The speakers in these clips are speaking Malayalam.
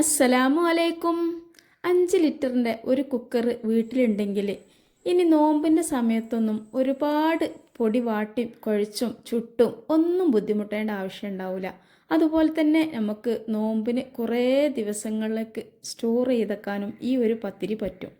അസ്സലാമു അലൈക്കും. അഞ്ച് ലിറ്ററിന്റെ ഒരു കുക്കർ വീട്ടിലുണ്ടെങ്കിൽ ഇനി നോമ്പിന്റെ സമയത്തൊന്നും ഒരുപാട് പൊടി വാട്ടി കുഴച്ചും ചുട്ടും ഒന്നും ബുദ്ധിമുട്ടേണ്ട ആവശ്യം ഉണ്ടാവില്ല അതുപോലെ തന്നെ നമുക്ക് നോമ്പിന് കുറേ ദിവസങ്ങളിലേക്ക് സ്റ്റോർ ചെയ്തേക്കാനും ഈ ഒരു പത്തിരി പറ്റും.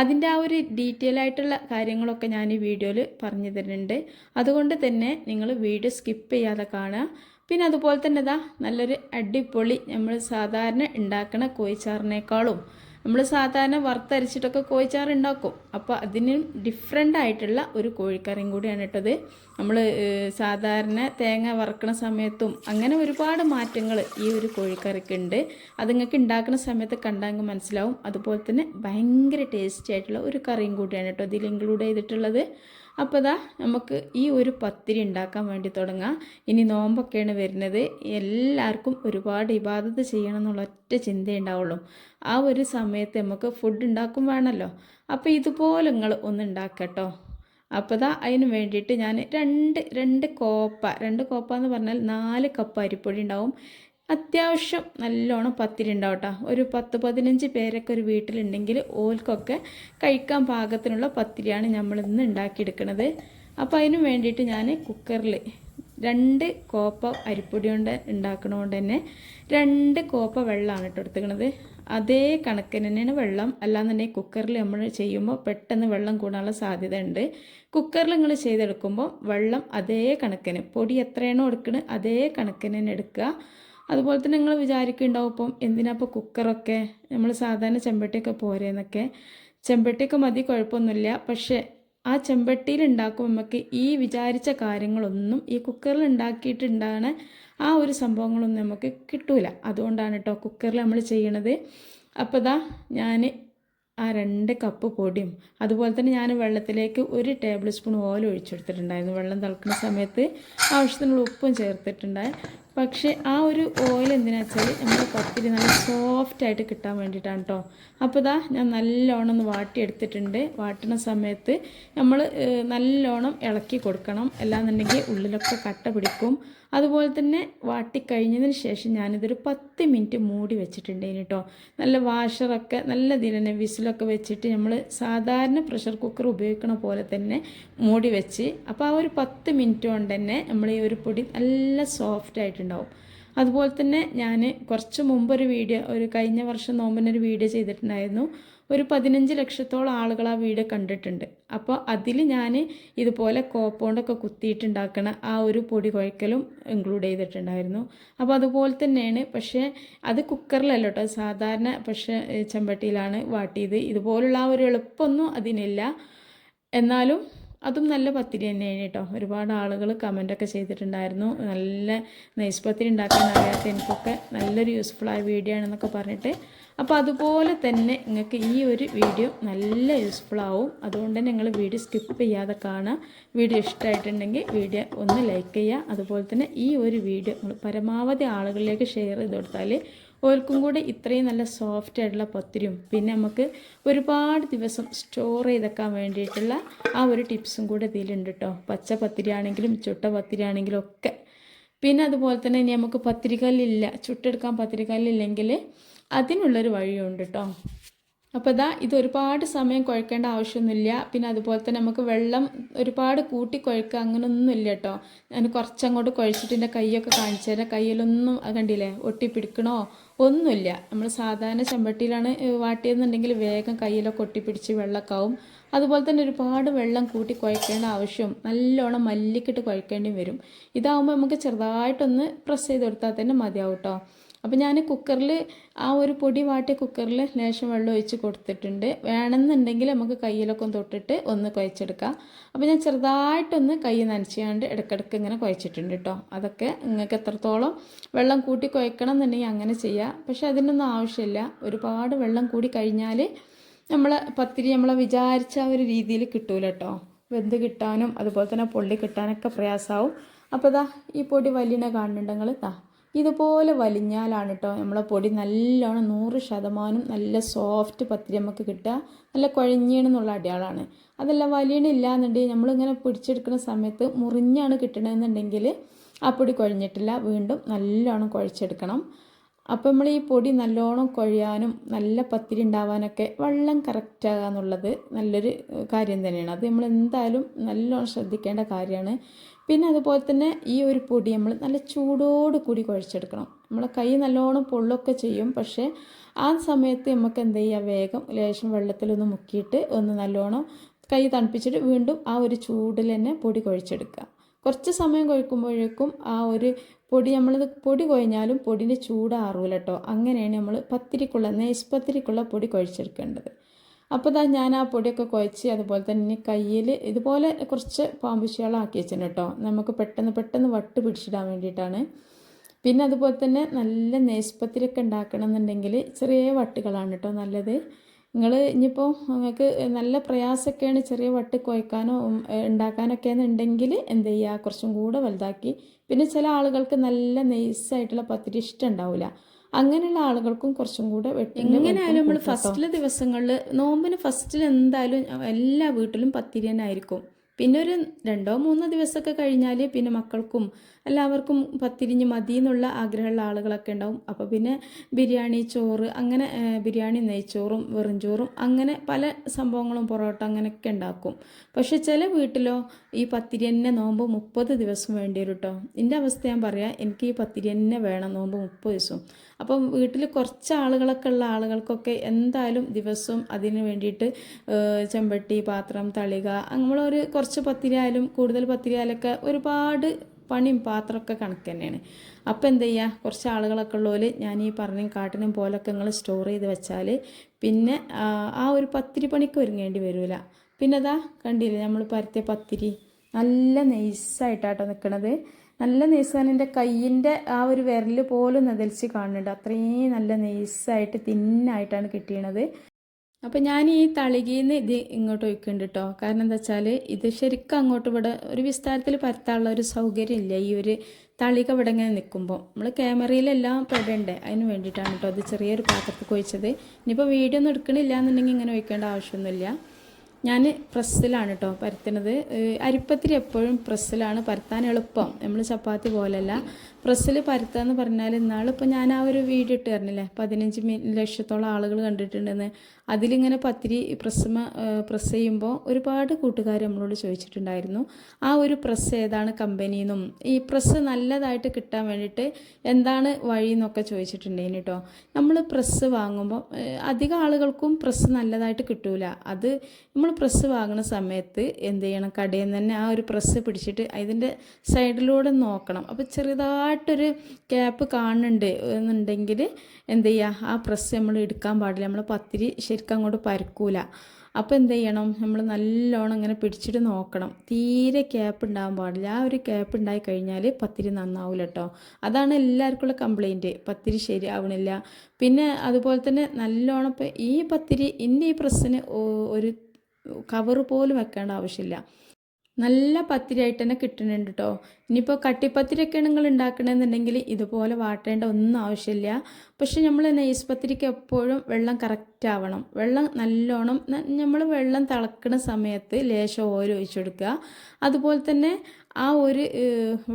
അതിന്റെ ആ ഒരു ഡീറ്റെയിൽ ആയിട്ടുള്ള കാര്യങ്ങളൊക്കെ ഞാൻ ഈ വീഡിയോയിൽ പറഞ്ഞു തരുന്നുണ്ട്. അതുകൊണ്ട് തന്നെ നിങ്ങൾ വീഡിയോ സ്കിപ്പ് ചെയ്യാതെ കാണുക. പിന്നെ അതുപോലെ തന്നെ ഇതാ നല്ലൊരു അടിപൊളി നമ്മൾ സാധാരണ ഉണ്ടാക്കുന്ന കോഴിച്ചാറിനേക്കാളും നമ്മൾ സാധാരണ വറുത്തരച്ചിട്ടൊക്കെ കോഴിച്ചാറ് ഉണ്ടാക്കും അപ്പോൾ അതിനും ഡിഫറെന്റ് ആയിട്ടുള്ള ഒരു കോഴിക്കറിയും കൂടിയാണ് ഇട്ടത് നമ്മൾ സാധാരണ തേങ്ങ വറുക്കണ സമയത്തും അങ്ങനെ ഒരുപാട് മാറ്റങ്ങൾ ഈ ഒരു കോഴിക്കറിക്ക് ഉണ്ട്. അത് നിങ്ങൾക്ക് ഉണ്ടാക്കുന്ന സമയത്ത് കണ്ടാൽ മനസ്സിലാവും. അതുപോലെ തന്നെ ഭയങ്കര ടേസ്റ്റി ആയിട്ടുള്ള ഒരു കറിയും കൂടിയാണ് കേട്ടോ ഇതിൽ ഇൻക്ലൂഡ് ചെയ്തിട്ടുള്ളത്. അപ്പോൾ ഇതാ നമുക്ക് ഈ ഒരു പത്തിരി ഉണ്ടാക്കാൻ വേണ്ടി തുടങ്ങാം. ഇനി നോമ്പൊക്കെയാണ് വരുന്നത്. എല്ലാവർക്കും ഒരുപാട് ഇബാദത്ത് ചെയ്യണം എന്നുള്ള ഒറ്റ ചിന്തയേ ഉണ്ടാവുള്ളൂ. ആ ഒരു സമയത്ത് നമുക്ക് ഫുഡ് ഉണ്ടാക്കും വേണമല്ലോ. അപ്പോൾ ഇതുപോലെ നിങ്ങൾ ഒന്ന് ഉണ്ടാക്കട്ടോ. അപ്പോൾ ഇതാ അതിന് വേണ്ടിയിട്ട് ഞാൻ രണ്ട് രണ്ട് കോപ്പ രണ്ട് കോപ്പ എന്ന് പറഞ്ഞാൽ നാല് കപ്പ് അരിപ്പൊടി ഉണ്ടാവും. അത്യാവശ്യം നല്ലോണം പത്തിരി ഉണ്ടാവും കേട്ടോ ഒരു പത്ത് പതിനഞ്ച് പേരൊക്കെ ഒരു വീട്ടിലുണ്ടെങ്കിൽ ഓൽക്കൊക്കെ കഴിക്കാൻ പാകത്തിനുള്ള പത്തിരിയാണ് നമ്മൾ ഇന്ന് ഉണ്ടാക്കിയെടുക്കുന്നത് അപ്പോൾ അതിനു വേണ്ടിയിട്ട് ഞാൻ കുക്കറിൽ രണ്ട് കോപ്പ അരിപ്പൊടി കൊണ്ട് ഉണ്ടാക്കണതുകൊണ്ട് തന്നെ രണ്ട് കോപ്പ വെള്ളമാണ് കേട്ടോ എടുത്തുക്കണത്. അതേ കണക്കിന് തന്നെയാണ് വെള്ളം. അല്ലാന്നുണ്ടെങ്കിൽ കുക്കറിൽ നമ്മൾ ചെയ്യുമ്പോൾ പെട്ടെന്ന് വെള്ളം കൂടാനുള്ള സാധ്യത ഉണ്ട് കുക്കറിൽ നിങ്ങൾ ചെയ്തെടുക്കുമ്പോൾ വെള്ളം അതേ കണക്കിന് പൊടി എത്രയാണോ എടുക്കുന്നത് അതേ കണക്കിന് തന്നെ എടുക്കുക. അതുപോലെ തന്നെ നിങ്ങൾ വിചാരിക്കുന്നുണ്ടാവും ഇപ്പം എന്തിനാ ഇപ്പോൾ കുക്കറൊക്കെ നമ്മൾ സാധാരണ ചെമ്പട്ടിയൊക്കെ പോരേന്നൊക്കെ ചെമ്പട്ടിയൊക്കെ മതി കുഴപ്പമൊന്നുമില്ല. പക്ഷേ ആ ചെമ്പട്ടിയിൽ ഉണ്ടാക്കുമ്പോൾ നമുക്ക് ഈ വിചാരിച്ച കാര്യങ്ങളൊന്നും ഈ കുക്കറിൽ ഉണ്ടാക്കിയിട്ടുണ്ടാകുന്ന ആ ഒരു സംഭവങ്ങളൊന്നും നമുക്ക് കിട്ടൂല. അതുകൊണ്ടാണ് കേട്ടോ കുക്കറിൽ നമ്മൾ ചെയ്യണത്. അപ്പോൾ ഇതാ ഞാൻ ആ രണ്ട് കപ്പ് പൊടിയും അതുപോലെ തന്നെ ഞാൻ വെള്ളത്തിലേക്ക് ഒരു ടേബിൾ സ്പൂൺ ഓയിൽ ഒഴിച്ചെടുത്തിട്ടുണ്ടായിരുന്നു വെള്ളം തിളക്കുന്ന സമയത്ത് ആവശ്യത്തിനുള്ള ഉപ്പും ചേർത്തിട്ടുണ്ടായി പക്ഷേ ആ ഒരു ഓയിൽ എന്തിനാ വെച്ചാൽ നമ്മുടെ പത്തിരി നല്ല സോഫ്റ്റ് ആയിട്ട് കിട്ടാൻ വേണ്ടിയിട്ടാണ് കേട്ടോ അപ്പോൾ ഇതാ ഞാൻ നല്ലോണം ഒന്ന് വാട്ടിയെടുത്തിട്ടുണ്ട്. വാട്ടണ സമയത്ത് നമ്മൾ നല്ലോണം ഇളക്കി കൊടുക്കണം. അല്ലാന്നുണ്ടെങ്കിൽ ഉള്ളിലൊക്കെ കട്ട പിടിക്കും. അതുപോലെ തന്നെ വാട്ടിക്കഴിഞ്ഞതിന് ശേഷം ഞാനിതൊരു പത്ത് മിനിറ്റ് മൂടി വെച്ചിട്ടുണ്ട് കേട്ടോ നല്ല വാഷറൊക്കെ നല്ല ഇതിൽ വിസിലൊക്കെ വെച്ചിട്ട് നമ്മൾ സാധാരണ പ്രഷർ കുക്കർ ഉപയോഗിക്കണ പോലെ തന്നെ മൂടി വെച്ച്. അപ്പോൾ ആ ഒരു പത്ത് മിനിറ്റ് കൊണ്ട് തന്നെ നമ്മൾ ഈ ഒരു പൊടി നല്ല സോഫ്റ്റ് ആയിട്ടുണ്ടാവും അതുപോലെ തന്നെ ഞാൻ കുറച്ച് മുമ്പ് ഒരു വീഡിയോ ഒരു കഴിഞ്ഞ വർഷം നോമ്പിനൊരു വീഡിയോ ചെയ്തിട്ടുണ്ടായിരുന്നു. ഒരു പതിനഞ്ച് ലക്ഷത്തോളം ആളുകൾ ആ വീഡിയോ കണ്ടിട്ടുണ്ട്. അപ്പോൾ അതിൽ ഞാൻ ഇതുപോലെ കോപ്പൗണ്ടൊക്കെ കുത്തിയിട്ടുണ്ടാക്കണ ആ ഒരു പൊടി കുഴക്കലും ഇൻക്ലൂഡ് ചെയ്തിട്ടുണ്ടായിരുന്നു. അപ്പോൾ അതുപോലെ തന്നെയാണ് പക്ഷേ അത് കുക്കറിലല്ല കേട്ടോ. സാധാരണ പക്ഷേ ചെമ്പട്ടിയിലാണ് വാട്ടിയത്. ഇതുപോലുള്ള ആ ഒരു എളുപ്പമൊന്നും അതിനില്ല. എന്നാലും അതും നല്ല പത്തിരി തന്നെയാണ് കേട്ടോ. ഒരുപാട് ആളുകൾ കമന്റൊക്കെ ചെയ്തിട്ടുണ്ടായിരുന്നു. നല്ല നൈസ് പത്തിരി ഉണ്ടാക്കാൻ അറിയാത്ത എനിക്കൊക്കെ നല്ലൊരു യൂസ്ഫുള്ളായ വീഡിയോ ആണെന്നൊക്കെ പറഞ്ഞിട്ട്. അപ്പോൾ അതുപോലെ തന്നെ നിങ്ങൾക്ക് ഈ ഒരു വീഡിയോ നല്ല യൂസ്ഫുൾ ആവും. അതുകൊണ്ട് തന്നെ നിങ്ങൾ വീഡിയോ സ്കിപ്പ് ചെയ്യാതെ കാണുക. വീഡിയോ ഇഷ്ടമായിട്ടുണ്ടെങ്കിൽ വീഡിയോ ഒന്ന് ലൈക്ക് ചെയ്യുക. അതുപോലെ തന്നെ ഈ ഒരു വീഡിയോ പരമാവധി ആളുകളിലേക്ക് ഷെയർ ചെയ്ത് കൊടുത്താൽ ഓർക്കും കൂടെ ഇത്രയും നല്ല സോഫ്റ്റ് ആയിട്ടുള്ള പത്തിരിയും പിന്നെ നമുക്ക് ഒരുപാട് ദിവസം സ്റ്റോർ ചെയ്തെക്കാൻ വേണ്ടിയിട്ടുള്ള ആ ഒരു ടിപ്സും കൂടെ ഇതിലുണ്ട് കേട്ടോ പച്ച പത്തിരി ആണെങ്കിലും ചുട്ട പത്തിരി ആണെങ്കിലും ഒക്കെ. പിന്നെ അതുപോലെ തന്നെ ഇനി നമുക്ക് പത്തിരിക്കല്ലില്ല ചുട്ടെടുക്കാൻ പത്തിരിക്കല്ലില്ലെങ്കിൽ അതിനുള്ളൊരു വഴിയുണ്ട് കേട്ടോ അപ്പോൾ ഇതാ ഇത് ഒരുപാട് സമയം കുഴക്കേണ്ട ആവശ്യമൊന്നുമില്ല. പിന്നെ അതുപോലെ തന്നെ നമുക്ക് വെള്ളം ഒരുപാട് കൂട്ടി കുഴക്കുക അങ്ങനെയൊന്നുമില്ല കേട്ടോ ഞാൻ കുറച്ചങ്ങോട്ട് കുഴച്ചിട്ട് എന്റെ കൈയൊക്കെ കാണിച്ചു തരാം. കയ്യിലൊന്നും കണ്ടില്ലേ? ഒട്ടിപ്പിടിക്കണോ? ഒന്നുമില്ല. നമ്മൾ സാധാരണ ചെമ്പട്ടിയിലാണ് വാട്ടിയെന്നുണ്ടെങ്കിൽ വേഗം കയ്യിലൊക്കെ ഒട്ടിപ്പിടിച്ച് വെള്ളമൊക്കെ അതുപോലെ തന്നെ ഒരുപാട് വെള്ളം കൂട്ടി കുഴക്കേണ്ട ആവശ്യം നല്ലോണം മല്ലിക്കിട്ട് കുഴക്കേണ്ടി വരും. ഇതാവുമ്പോൾ നമുക്ക് ചെറുതായിട്ടൊന്ന് പ്രസ് ചെയ്ത് കൊടുത്താൽ തന്നെ മതിയാവും കേട്ടോ അപ്പോൾ ഞാൻ കുക്കറിൽ ആ ഒരു പൊടി വാട്ടിയ കുക്കറിൽ ലേശം വെള്ളം ഒഴിച്ച് കൊടുത്തിട്ടുണ്ട്. വേണമെന്നുണ്ടെങ്കിൽ നമുക്ക് കയ്യിലൊക്കെ തൊട്ടിട്ട് ഒന്ന് കുഴച്ചെടുക്കാം. അപ്പോൾ ഞാൻ ചെറുതായിട്ടൊന്ന് കൈ നനച്ചാണ്ട് ഇടയ്ക്കിടയ്ക്ക് ഇങ്ങനെ കുഴച്ചിട്ടുണ്ട് കേട്ടോ അതൊക്കെ നിങ്ങൾക്ക് എത്രത്തോളം വെള്ളം കൂട്ടി കുഴക്കണം എന്നുണ്ടെങ്കിൽ അങ്ങനെ ചെയ്യാം. പക്ഷേ അതിനൊന്നും ആവശ്യമില്ല. ഒരുപാട് വെള്ളം കൂടി കഴിഞ്ഞാൽ നമ്മൾ പത്തിരി നമ്മളെ വിചാരിച്ച ആ ഒരു രീതിയിൽ കിട്ടൂല കേട്ടോ വെന്ത് കിട്ടാനും അതുപോലെ തന്നെ പൊള്ളി കിട്ടാനൊക്കെ പ്രയാസമാവും. അപ്പോൾ ഇതാ ഈ പൊടി വലിയ കാണുന്നുണ്ടെങ്കിൽ താ ഇതുപോലെ വലിഞ്ഞാലാണ് കേട്ടോ നമ്മളെ പൊടി നല്ലോണം നൂറ് ശതമാനം നല്ല സോഫ്റ്റ് പത്തിരി നമുക്ക് കിട്ടുക. നല്ല കുഴഞ്ഞീണെന്നുള്ള അടയാളാണ്. അതല്ല വലിയണില്ല എന്നുണ്ടെങ്കിൽ നമ്മളിങ്ങനെ പിടിച്ചെടുക്കുന്ന സമയത്ത് മുറിഞ്ഞാണ് കിട്ടണമെന്നുണ്ടെങ്കിൽ ആ പൊടി കുഴഞ്ഞിട്ടില്ല. വീണ്ടും നല്ലോണം കുഴച്ചെടുക്കണം. അപ്പോൾ നമ്മൾ ഈ പൊടി നല്ലോണം കൊഴിയാനും നല്ല പത്തിരി ഉണ്ടാവാനൊക്കെ വെള്ളം കറക്റ്റ് ആകുക എന്നുള്ളത് നല്ലൊരു കാര്യം തന്നെയാണ്. അത് നമ്മൾ എന്തായാലും നല്ലോണം ശ്രദ്ധിക്കേണ്ട കാര്യമാണ് പിന്നെ അതുപോലെ തന്നെ ഈ ഒരു പൊടി നമ്മൾ നല്ല ചൂടോട് കൂടി കുഴച്ചെടുക്കണം. നമ്മളെ കൈ നല്ലോണം പൊള്ളൊക്കെ ചെയ്യും പക്ഷേ ആ സമയത്ത് നമുക്ക് എന്ത് ചെയ്യുക വേഗം ലേശം വെള്ളത്തിലൊന്ന് മുക്കിയിട്ട് ഒന്ന് നല്ലോണം കൈ തണുപ്പിച്ചിട്ട് വീണ്ടും ആ ഒരു ചൂടിൽ തന്നെ പൊടി കുഴച്ചെടുക്കുക. കുറച്ച് സമയം കഴിക്കുമ്പോഴേക്കും ആ ഒരു പൊടി നമ്മൾ പൊടി കൊഴിഞ്ഞാലും പൊടിന്റെ ചൂടാറൂല കേട്ടോ അങ്ങനെയാണ് നമ്മൾ പത്തിരിക്കുള്ള നെയ്സ് പത്തിരിക്കുള്ള പൊടി കുഴച്ചെടുക്കേണ്ടത്. അപ്പോൾ തന്നെ ഞാൻ ആ പൊടിയൊക്കെ കുഴച്ച് അതുപോലെ തന്നെ കയ്യിൽ ഇതുപോലെ കുറച്ച് പാമ്പുശികളാക്കി വെച്ചിട്ടുണ്ട് കേട്ടോ നമുക്ക് പെട്ടെന്ന് പെട്ടെന്ന് വട്ട് പിടിച്ചിടാൻ വേണ്ടിയിട്ടാണ്. പിന്നെ അതുപോലെ തന്നെ നല്ല നെയ്സ്പത്തിരിയൊക്കെ ഉണ്ടാക്കണം എന്നുണ്ടെങ്കിൽ ചെറിയ വട്ടുകളാണ് കേട്ടോ നല്ലത്. നിങ്ങൾ ഇനിയിപ്പോൾ നിങ്ങൾക്ക് നല്ല പ്രയാസമൊക്കെയാണ് ചെറിയ വട്ട് കുഴക്കാനോ ഉണ്ടാക്കാനൊക്കെ എന്നുണ്ടെങ്കിൽ എന്ത് ചെയ്യുക? കുറച്ചും കൂടെ വലുതാക്കി പിന്നെ ചില ആളുകൾക്ക് നല്ല നൈസായിട്ടുള്ള പത്തിരി ഇഷ്ടം ഉണ്ടാവില്ല അങ്ങനെയുള്ള ആളുകൾക്കും കുറച്ചും കൂടെ എങ്ങനെയായാലും നമ്മൾ ഫസ്റ്റിലെ ദിവസങ്ങളിൽ നോമ്പിന് ഫസ്റ്റിൽ എന്തായാലും എല്ലാ വീട്ടിലും പത്തിരി തന്നെ ആയിരിക്കും. പിന്നെ ഒരു രണ്ടോ മൂന്നോ ദിവസമൊക്കെ കഴിഞ്ഞാൽ പിന്നെ മക്കൾക്കും എല്ലാവർക്കും പത്തിരിഞ്ഞ് മതി എന്നുള്ള ആഗ്രഹമുള്ള ആളുകളൊക്കെ ഉണ്ടാവും. അപ്പോൾ പിന്നെ ബിരിയാണി ചോറ് അങ്ങനെ ബിരിയാണി നെയ്ച്ചോറും വെറും ചോറും അങ്ങനെ പല സംഭവങ്ങളും പൊറോട്ട അങ്ങനെയൊക്കെ ഉണ്ടാക്കും. പക്ഷെ ചില വീട്ടിലോ ഈ പത്തിരി തന്നെ നോമ്പ് മുപ്പത് ദിവസം വേണ്ടി വരും കേട്ടോ എന്റെ അവസ്ഥ ഞാൻ പറയാം എനിക്ക് ഈ പത്തിരി തന്നെ വേണം നോമ്പ് മുപ്പത് ദിവസം. അപ്പം വീട്ടിൽ കുറച്ച് ആളുകളൊക്കെ ഉള്ള ആളുകൾക്കൊക്കെ എന്തായാലും ദിവസവും അതിന് വേണ്ടിയിട്ട് ചെമ്പട്ടി പാത്രം തളിക നമ്മളൊരു കുറച്ച് പത്തിരി ആയാലും കൂടുതൽ പത്തിരി ആയാലൊക്കെ ഒരുപാട് പണിയും പാത്രമൊക്കെ കണക്ക് തന്നെയാണ്. അപ്പോൾ എന്ത് ചെയ്യുക കുറച്ച് ആളുകളൊക്കെ ഉള്ളവർ ഞാൻ ഈ പറഞ്ഞ കാട്ടിനും പോലൊക്കെ നിങ്ങൾ സ്റ്റോർ ചെയ്ത് വെച്ചാൽ പിന്നെ ആ, ഒരു പത്തിരി പണിക്ക് ഒരുങ്ങേണ്ടി വരില്ല പിന്നെ അതാ കണ്ടില്ലേ നമ്മൾ പരത്തിയ പത്തിരി? നല്ല നൈസായിട്ടാട്ടോ നിൽക്കണത് നല്ല നൈസാണ് എന്റെ കയ്യിന്റെ ആ ഒരു വിരൽ പോലും നെതലിച്ച് കാണുന്നുണ്ട്. അത്രയും നല്ല നൈസായിട്ട് തിന്നായിട്ടാണ് കിട്ടിയത് അപ്പം ഞാൻ ഈ തളികയിൽ നിന്ന് ഇത് ഇങ്ങോട്ട് ഒഴിക്കുന്നുണ്ട് കേട്ടോ കാരണം എന്താ വെച്ചാൽ ഇത് ശരിക്കും അങ്ങോട്ട് ഇവിടെ ഒരു വിസ്താരത്തിൽ പരത്താനുള്ള ഒരു സൗകര്യം ഇല്ല ഈ ഒരു തളിക ഇവിടെ ഇങ്ങനെ നിൽക്കുമ്പോൾ നമ്മൾ ക്യാമറയിലെല്ലാം പെടണ്ടേ? അതിന് വേണ്ടിയിട്ടാണ് കേട്ടോ അത് ചെറിയൊരു പാത്രത്തിൽ ഒഴിച്ചത് ഇനിയിപ്പോൾ വീഡിയോ ഒന്നും എടുക്കണില്ല എന്നുണ്ടെങ്കിൽ ഇങ്ങനെ ഒഴിക്കേണ്ട ആവശ്യമൊന്നുമില്ല. ഞാൻ പ്രസ്സിലാണ് കേട്ടോ പരത്തുന്നത് അരിപ്പത്തിൽ എപ്പോഴും പ്രസ്സിലാണ് പരത്താൻ എളുപ്പം. നമ്മൾ ചപ്പാത്തി പോലെയല്ല പ്രസ്സിൽ പരത്താന്ന് പറഞ്ഞാൽ ഇന്നാളിപ്പോൾ ഞാൻ ആ ഒരു വീഡിയോ ഇട്ട് തരുന്നില്ലേ പതിനഞ്ച് ലക്ഷത്തോളം ആളുകൾ കണ്ടിട്ടുണ്ടെന്ന്. അതിലിങ്ങനെ പത്തിരി പ്രസമ പ്രസ് ചെയ്യുമ്പോൾ ഒരുപാട് കൂട്ടുകാർ നമ്മളോട് ചോദിച്ചിട്ടുണ്ടായിരുന്നു ആ ഒരു പ്രസ് ഏതാണ് കമ്പനിയെന്നും ഈ പ്രസ് നല്ലതായിട്ട് കിട്ടാൻ വേണ്ടിയിട്ട് എന്താണ് വഴി എന്നൊക്കെ ചോദിച്ചിട്ടുണ്ടായിരുന്നു കേട്ടോ നമ്മൾ പ്രസ് വാങ്ങുമ്പോൾ അധികം ആളുകൾക്കും പ്രസ് നല്ലതായിട്ട് കിട്ടൂല. അത് നമ്മൾ പ്രസ് വാങ്ങുന്ന സമയത്ത് എന്ത് ചെയ്യണം? കടയിൽ നിന്ന് തന്നെ ആ ഒരു പ്രസ് പിടിച്ചിട്ട് അതിന്റെ സൈഡിലൂടെ നോക്കണം. അപ്പോൾ ചെറുതായിട്ടൊരു ക്യാപ്പ് കാണുന്നുണ്ട് എന്നുണ്ടെങ്കിൽ എന്ത് ചെയ്യുക ആ പ്രസ് നമ്മൾ എടുക്കാൻ പാടില്ല. നമ്മൾ പത്തിരി ശരിക്കും അങ്ങോട്ട് പരക്കൂല. അപ്പോൾ എന്ത് ചെയ്യണം? നമ്മൾ നല്ലോണം ഇങ്ങനെ പിടിച്ചിട്ട് നോക്കണം. തീരെ ക്യാപ്പ് ഉണ്ടാകാൻ പാടില്ല. ആ ഒരു ക്യാപ്പ് ഉണ്ടായി കഴിഞ്ഞാൽ പത്തിരി നന്നാവില്ല കേട്ടോ അതാണ് എല്ലാവർക്കും ഉള്ള കംപ്ലൈന്റ് പത്തിരി ശരിയാവണില്ല. പിന്നെ അതുപോലെ തന്നെ നല്ലോണം ഇപ്പം ഈ പത്തിരി ഇന്ന ഈ പ്രസ്സിന് ഒരു കവർ പോലും വെക്കേണ്ട ആവശ്യമില്ല. നല്ല പത്തിരിയായിട്ട് തന്നെ കിട്ടുന്നുണ്ട് കേട്ടോ ഇനിയിപ്പോൾ കട്ടിപ്പത്തിരിയൊക്കെയാണ് നിങ്ങൾ ഉണ്ടാക്കണമെന്നുണ്ടെങ്കിൽ ഇതുപോലെ വാട്ടേണ്ട ഒന്നും ആവശ്യമില്ല. പക്ഷെ നമ്മൾ നെയ്സ് പത്തിരിക്ക് എപ്പോഴും വെള്ളം കറക്റ്റ് ആവണം. വെള്ളം നല്ലോണം നമ്മൾ വെള്ളം തിളക്കുന്ന സമയത്ത് ലേശം ഓയിൽ ഒഴിച്ചു കൊടുക്കുക. അതുപോലെ തന്നെ ആ ഒരു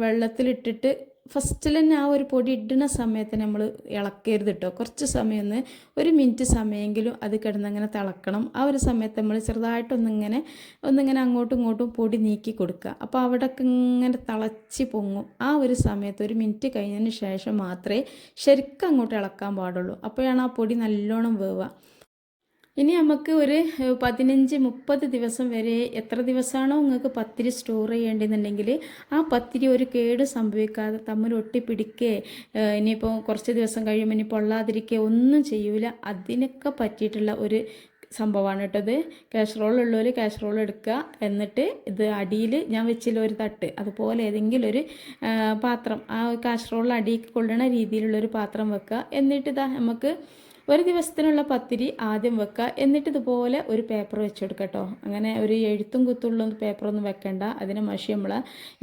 വെള്ളത്തിലിട്ടിട്ട് ഫസ്റ്റിൽ തന്നെ ആ ഒരു പൊടി ഇടുന്ന സമയത്ത് നമ്മൾ ഇളക്കരുത് കേട്ടോ കുറച്ച് സമയം ഒന്ന് ഒരു മിനിറ്റ് സമയമെങ്കിലും അത് കിടന്നങ്ങനെ തിളക്കണം. ആ ഒരു സമയത്ത് നമ്മൾ ചെറുതായിട്ടൊന്നിങ്ങനെ ഒന്നിങ്ങനെ അങ്ങോട്ടും ഇങ്ങോട്ടും പൊടി നീക്കി കൊടുക്കുക. അപ്പോൾ അവിടെയൊക്കെ ഇങ്ങനെ തിളച്ച് പൊങ്ങും. ആ ഒരു സമയത്ത് ഒരു മിനിറ്റ് കഴിഞ്ഞതിന് ശേഷം മാത്രമേ ശരിക്കും അങ്ങോട്ട് ഇളക്കാൻ പാടുള്ളൂ. അപ്പോഴാണ് ആ പൊടി നല്ലോണം വേവുക. ഇനി നമുക്ക് ഒരു പതിനഞ്ച് മുപ്പത് ദിവസം വരെ എത്ര ദിവസമാണോ നിങ്ങൾക്ക് പത്തിരി സ്റ്റോർ ചെയ്യേണ്ടതെന്നുണ്ടെങ്കിൽ ആ പത്തിരി ഒരു കേട് സംഭവിക്കാതെ തമ്മിൽ ഒട്ടിപ്പിടിക്കേ ഏഹ്, ഇനിയിപ്പോൾ കുറച്ച് ദിവസം കഴിയുമ്പോൾ ഇനി പൊള്ളാതിരിക്കുക ഒന്നും ചെയ്യൂല. അതിനൊക്കെ പറ്റിയിട്ടുള്ള ഒരു സംഭവമാണ് കേട്ടത് കാസറോൾ ഉള്ളവർ കാസറോൾ എടുക്കുക. എന്നിട്ട് ഇത് അടിയിൽ ഞാൻ വെച്ചില്ല ഒരു തട്ട് അതുപോലെ ഏതെങ്കിലും ഒരു പാത്രം ആ കാസറോളിൽ അടിയിൽ കൊള്ളണ രീതിയിലുള്ളൊരു പാത്രം വെക്കുക. എന്നിട്ട് ഇതാ നമുക്ക് ഒരു ദിവസത്തിനുള്ള പത്തിരി ആദ്യം വെക്കുക എന്നിട്ട് ഇതുപോലെ ഒരു പേപ്പർ വെച്ചെടുക്കട്ടോ കേട്ടോ അങ്ങനെ ഒരു എഴുത്തും കുത്തുള്ള പേപ്പറൊന്നും വെക്കണ്ട. അതിന് മഷി നമ്മൾ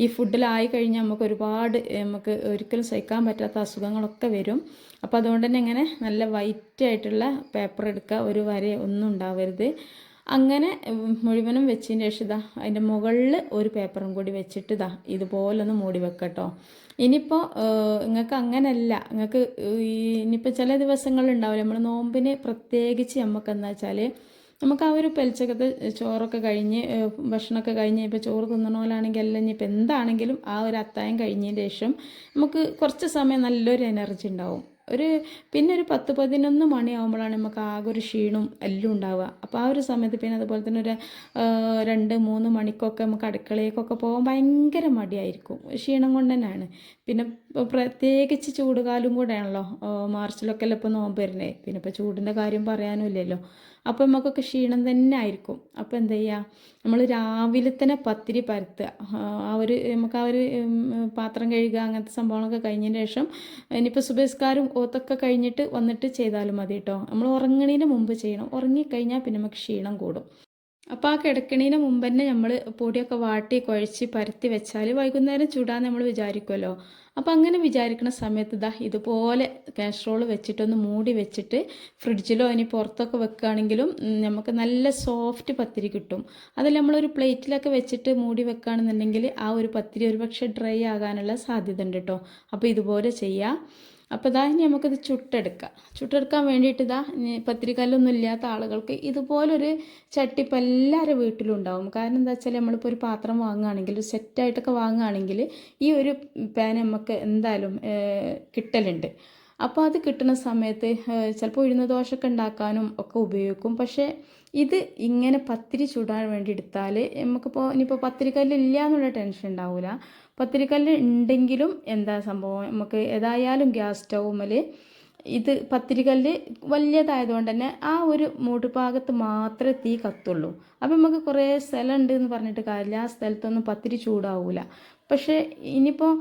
ഈ ഫുഡിലായി കഴിഞ്ഞാൽ നമുക്ക് ഒരുപാട് നമുക്ക് ഒരിക്കലും സഹിക്കാൻ പറ്റാത്ത അസുഖങ്ങളൊക്കെ വരും. അപ്പോൾ അതുകൊണ്ട് തന്നെ ഇങ്ങനെ നല്ല വൈറ്റ് ആയിട്ടുള്ള പേപ്പർ എടുക്കുക ഒരു വര ഒന്നും ഉണ്ടാവരുത്. അങ്ങനെ മുഴുവനും വെച്ചതിന് ശേഷം ഇതാ അതിന്റെ മുകളിൽ ഒരു പേപ്പറും കൂടി വെച്ചിട്ട് ഇതാ ഇതുപോലൊന്ന് മൂടി വെക്കട്ടോ ഇനിയിപ്പോൾ നിങ്ങൾക്ക് അങ്ങനല്ല. നിങ്ങൾക്ക് ഇനിയിപ്പോൾ ചില ദിവസങ്ങളുണ്ടാവില്ല നമ്മൾ നോമ്പിനെ പ്രത്യേകിച്ച് നമുക്ക് എന്താ വെച്ചാൽ നമുക്ക് ആ ഒരു പെൽച്ചക്കത്തെ ചോറൊക്കെ കഴിഞ്ഞ് ഭക്ഷണമൊക്കെ കഴിഞ്ഞ് ഇപ്പോൾ ചോറ് തിന്നണ പോലാണെങ്കിൽ അല്ല ഇനിയിപ്പോൾ എന്താണെങ്കിലും ആ ഒരു അത്തായം കഴിഞ്ഞതിന് ശേഷം നമുക്ക് കുറച്ച് സമയം നല്ലൊരു എനർജി ഉണ്ടാവും. ഒരു പിന്നെ ഒരു പത്ത് പതിനൊന്ന് മണിയാകുമ്പോഴാണ് നമുക്ക് ആകെ ഒരു ക്ഷീണവും എല്ലാം ഉണ്ടാവുക. അപ്പോൾ ആ ഒരു സമയത്ത് പിന്നെ അതുപോലെ തന്നെ ഒരു രണ്ട് മൂന്ന് മണിക്കൊക്കെ നമുക്ക് അടുക്കളയിലേക്കൊക്കെ പോകാൻ ഭയങ്കര മടിയായിരിക്കും. ക്ഷീണം കൊണ്ട് തന്നെയാണ്. പിന്നെ പ്രത്യേകിച്ച് ചൂടുകാലം കൂടെയാണല്ലോ മാർച്ചിലൊക്കെ അല്ലേ ഇപ്പോൾ നോമ്പ് വരുന്നത് പിന്നെ ഇപ്പോൾ ചൂടിന്റെ കാര്യം പറയാനും ഇല്ലല്ലോ. അപ്പോൾ നമുക്കൊക്കെ ക്ഷീണം തന്നെ ആയിരിക്കും. അപ്പോൾ എന്താ ചെയ്യുക നമ്മൾ രാവിലെ തന്നെ പത്തിരി പരത്തുക. ആ ഒരു നമുക്ക് ആ ഒരു പാത്രം കഴുകുക അങ്ങനത്തെ സംഭവങ്ങളൊക്കെ കഴിഞ്ഞതിന് ശേഷം ഇനിയിപ്പോൾ സുബേസ്കാരും ഓത്തൊക്കെ കഴിഞ്ഞിട്ട് വന്നിട്ട് ചെയ്താലും മതി കേട്ടോ നമ്മൾ ഉറങ്ങണേന് മുമ്പ് ചെയ്യണം. ഉറങ്ങിക്കഴിഞ്ഞാൽ പിന്നെ നമുക്ക് ക്ഷീണം കൂടും. അപ്പോൾ ആ കിടക്കണീന് മുമ്പ് തന്നെ നമ്മൾ പൊടിയൊക്കെ വാട്ടി കുഴച്ച് പരത്തി വെച്ചാൽ വൈകുന്നേരം ചൂടാന്ന് നമ്മൾ വിചാരിക്കുമല്ലോ അപ്പോൾ അങ്ങനെ വിചാരിക്കുന്ന സമയത്ത് ഇതാ ഇതുപോലെ കാസ്ട്രോൾ വെച്ചിട്ടൊന്ന് മൂടി വെച്ചിട്ട് ഫ്രിഡ്ജിലോ ഇനി പുറത്തൊക്കെ വെക്കുകയാണെങ്കിലും നമുക്ക് നല്ല സോഫ്റ്റ് പത്തിരി കിട്ടും. അതിൽ നമ്മളൊരു പ്ലേറ്റിലൊക്കെ വെച്ചിട്ട് മൂടി വെക്കുകയാണെന്നുണ്ടെങ്കിൽ ആ ഒരു പത്തിരി ഒരുപക്ഷെ ഡ്രൈ ആകാനുള്ള സാധ്യത ഉണ്ട് കേട്ടോ അപ്പോൾ ഇതുപോലെ ചെയ്യാം. അപ്പോൾ ഇതാ ഇനി നമുക്കിത് ചുട്ടെടുക്കാം. ചുട്ടെടുക്കാൻ വേണ്ടിയിട്ട് ഇതാ ഇനി പത്തിരിക്കല്ലൊന്നും ഇല്ലാത്ത ആളുകൾക്ക് ഇതുപോലൊരു ചട്ടി ഇപ്പോൾ വീട്ടിലും ഉണ്ടാവും കാരണം എന്താ വെച്ചാൽ നമ്മളിപ്പോൾ ഒരു പാത്രം വാങ്ങുകയാണെങ്കിൽ ഒരു സെറ്റായിട്ടൊക്കെ വാങ്ങുകയാണെങ്കിൽ ഈ ഒരു പാൻ നമുക്ക് എന്തായാലും കിട്ടലുണ്ട്. അപ്പോൾ അത് കിട്ടുന്ന സമയത്ത് ചിലപ്പോൾ ഉഴുന്ന ഉണ്ടാക്കാനും ഒക്കെ ഉപയോഗിക്കും. പക്ഷേ ഇത് ഇങ്ങനെ പത്തിരി ചുടാൻ വേണ്ടി എടുത്താൽ നമുക്കിപ്പോൾ ഇനിയിപ്പോൾ പത്തിരിക്കല്ല് ഇല്ല എന്നുള്ള ടെൻഷൻ ഉണ്ടാവില്ല പത്തിരിക്കല്ല് ഉണ്ടെങ്കിലും എന്താ സംഭവം? നമുക്ക് ഏതായാലും ഗ്യാസ് സ്റ്റൗമിൽ ഇത് പത്തിരിക്കല്ല് വലിയതായതുകൊണ്ട് തന്നെ ആ ഒരു മൂട്ടുപാകത്ത് മാത്രമേ തീ കത്തുള്ളൂ. അപ്പം നമുക്ക് കുറേ സ്ഥലം ഉണ്ട് എന്ന് പറഞ്ഞിട്ട് കാര്യമില്ല ആ സ്ഥലത്തൊന്നും പത്തിരി ചൂടാവൂല. പക്ഷേ ഇനിയിപ്പോൾ